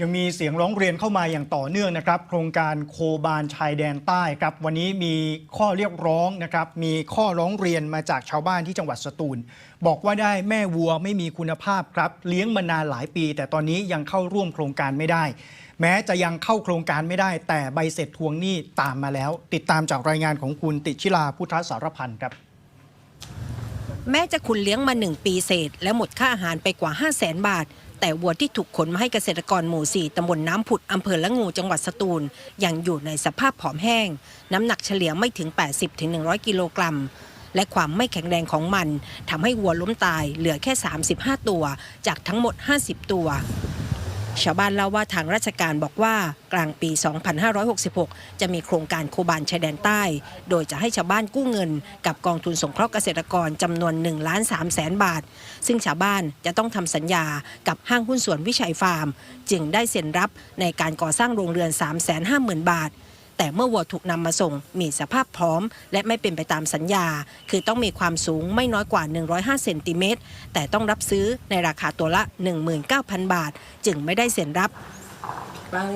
ยังมีเสียงร้องเรียนเข้ามาอย่างต่อเนื่องนะครับ โครงการโคบานชายแดนใต้ครับ วันนี้มีข้อเรียกร้องนะครับ มีข้อร้องเรียนมาจากชาวบ้านที่จังหวัดสตูล บอกว่าได้แม่วัวไม่มีคุณภาพครับ เลี้ยงมานานหลายปี แต่ตอนนี้ยังเข้าร่วมโครงการไม่ได้ แม้จะยังเข้าโครงการไม่ได้ แต่ใบเสร็จทวงหนี้ตามมาแล้ว ติดตามจากรายงานของคุณติชิลาพุทธสารพันธ์ครับแม้จะคุณเลี้ยงมา1ปีเศษ และหมดค่าอาหารไปกว่า 5 0 0แสนบาท แต่วัวที่ถูกขนมาให้เกษตรกรหมู่ 4ตำบลน้ำผุดอำเภอละงูจังหวัดสตูล ยังอยู่ในสภาพผอมแห้ง น้ำหนักเฉลี่ยไม่ถึง 80-100 กิโลกรัม และความไม่แข็งแรงของมันทำให้วัวล้มตายเหลือแค่ 35 ตัว จากทั้งหมด 50 ตัว ชาวบ้านเล่าว่าทางราชการบอกว่ากลางปี 2566 จะมีโครงการโคบานชายแดนใต้ โดยจะให้ชาวบ้านกู้เงิน กับกองทุนสงเคราะห์เกษตรกรจำนวน1ล้าน3แสนบาท ซึ่งชาวบ้านจะต้องทำสัญญากับห้างหุ้นส่วนวิชัยฟาร์ม จึงได้เซ็นรับในการก่อสร้างโรงเรือน 350,000 บาท แต่เมื่อวัวถูกนำมาส่งมีสภาพพร้อม และไม่เป็นไปตามสัญญา คือต้องมีความสูงไม่น้อยกว่า 105เซนติเมตรแต่ต้องรับซื้อในราคาตัวละ 19,000 บาท จึงไม่ได้เซ็นรับ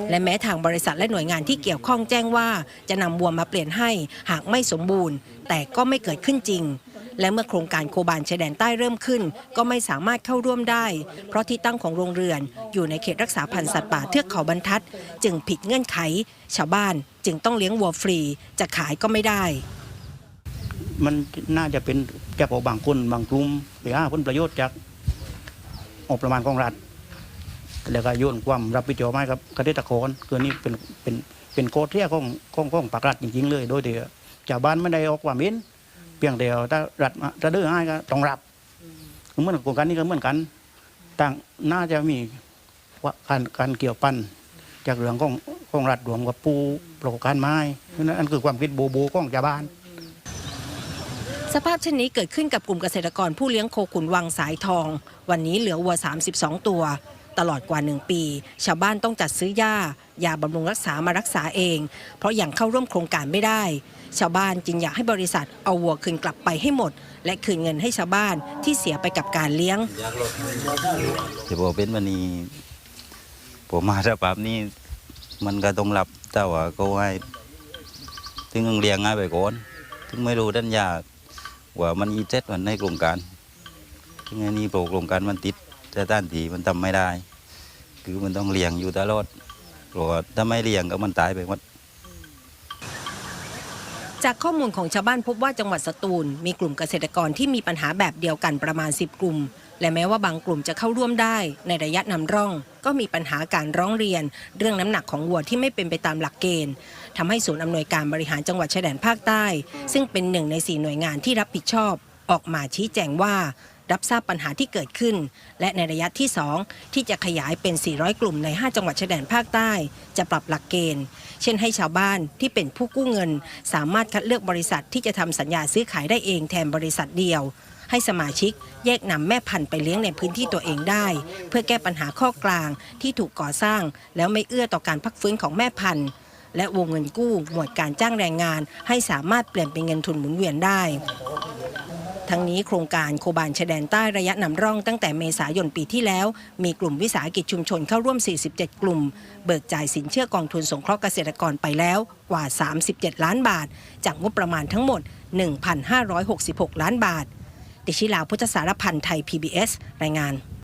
และแม้ทางบริษัทและหน่วยงานที่เกี่ยวข้องแจ้งว่า จะนำวัวมาเปลี่ยนให้หากไม่สมบูรณ์ แต่ก็ไม่เกิดขึ้นจริง และเมื่อโครงการโคบานชายแดนใต้เริ่มขึ้น ก็ไม่สามารถเข้าร่วมได้ เพราะที่ตั้งของโรงเรือน อยู่ในเขตรักษาพันธุ์สัตว์ป่าเทือกเขาบรรทัด จึงผิดเงื่อนไข ชาวบ้านจึงต้องเลี้ยงวัวฟรี จะขายก็ไม่ได้ มันน่าจะเป็นแก่พอบางคนบางกลุ่มไปหาผลประโยชน์จากงบประมาณของรัฐแล้วก็โยนความรับผิดชอบให้กับเกษตรกรคือนี่เป็นเป็นเป็นโคตรเทียของของของปากรัฐจริงๆเลย โดยที่ชาวบ้านไม่ได้ออกความเห็น เพียงแต่ว่าถ้ารัฐจะดื้อให้ก็ต้องรับเหมือนโครงการนี้ก็เหมือนกันต่างน่าจะมีว่าการการเกี่ยวพันจากเรื่องของของรัฐรวมกับผู้ประกอบการไม้นั่นคือความคิดโบโบของชาวบ้าน สภาพเช่นนี้เกิดขึ้นกับกลุ่มเกษตรกรผู้เลี้ยงโคขุนวังสายทอง วันนี้เหลือวัว 32 ตัว ตลอดกว่า 1 ปี ชาวบ้านต้องจัดซื้อหญ้ายาบำรุงรักษามารักษาเอง เพราะยังเข้าร่วมโครงการไม่ได้ ชาวบ้านจึงอยากให้บริษัทเอาวัวคืนกลับไปให้หมด และคืนเงินให้ชาวบ้านที่เสียไปกับการเลี้ยงจะบอกเป็นวันนี้ผมมาสภาพนี้มันก็ต้องรับแต่ว่าก็ให้ถึงต้องเลี้ยงง่ายไปก่อนถึงไม่รู้ดันยากว่ามันอีเจ็ดวันในโครงการถึงอันนี้โปรโครงการมันติด แต่ด้านทีมันทำไม่ได้ คือมันต้องเลี้ยงอยู่ตลอดเพราะว่าถ้าไม่เลี้ยงก็มันตายไปหมดจากข้อมูลของชาวบ้านพบว่าจังหวัดสตูล มีกลุ่มเกษตรกรที่มีปัญหาแบบเดียวกันประมาณ 10 กลุ่ม และแม้ว่าบางกลุ่มจะเข้าร่วมได้ ในระยะนำร่อง ก็มีปัญหาการร้องเรียน เรื่องน้ำหนักของวัวที่ไม่เป็นไปตามหลักเกณฑ์ทำให้ศูนย์อำนวยการบริหารจังหวัดชายแดนภาคใต้ ซึ่งเป็นหนึ่งในสี่หน่วยงานที่รับผิดชอบ ออกมาชี้แจงว่า รับทราบปัญหาที่เกิดขึ้น และในระยะที่ 2 ที่จะขยายเป็น 400 กลุ่มใน 5 จังหวัดชายแดนภาคใต้ จะปรับหลักเกณฑ์ เช่นให้ชาวบ้านที่เป็นผู้กู้เงิน สามารถคัดเลือกบริษัทที่จะทำสัญญาซื้อขายได้เองแทนบริษัทเดียวให้สมาชิกแยกนำแม่พันธุ์ไปเลี้ยงในพื้นที่ตัวเองได้ เพื่อแก้ปัญหาข้อกลางที่ถูกก่อสร้าง แล้วไม่เอื้อต่อการพักฟื้นของแม่พันธุ์ และวงเงินกู้หมวดการจ้างแรงงาน ให้สามารถเปลี่ยนเป็นเงินทุนหมุนเวียนได้ ทั้งนี้โครงการโคบานชายแดนใต้ระยะนำร่องตั้งแต่เมษายนปีที่แล้ว มีกลุ่มวิสาหกิจชุมชนเข้าร่วม 47 กลุ่ม เบิกจ่ายสินเชื่อกองทุนสงเคราะห์เกษตรกรไปแล้วกว่า 37 ล้านบาท จากงบประมาณทั้งหมด 1,566 ล้านบาทติชิลาพุทธสารพันธ์ไทย PBS รายงาน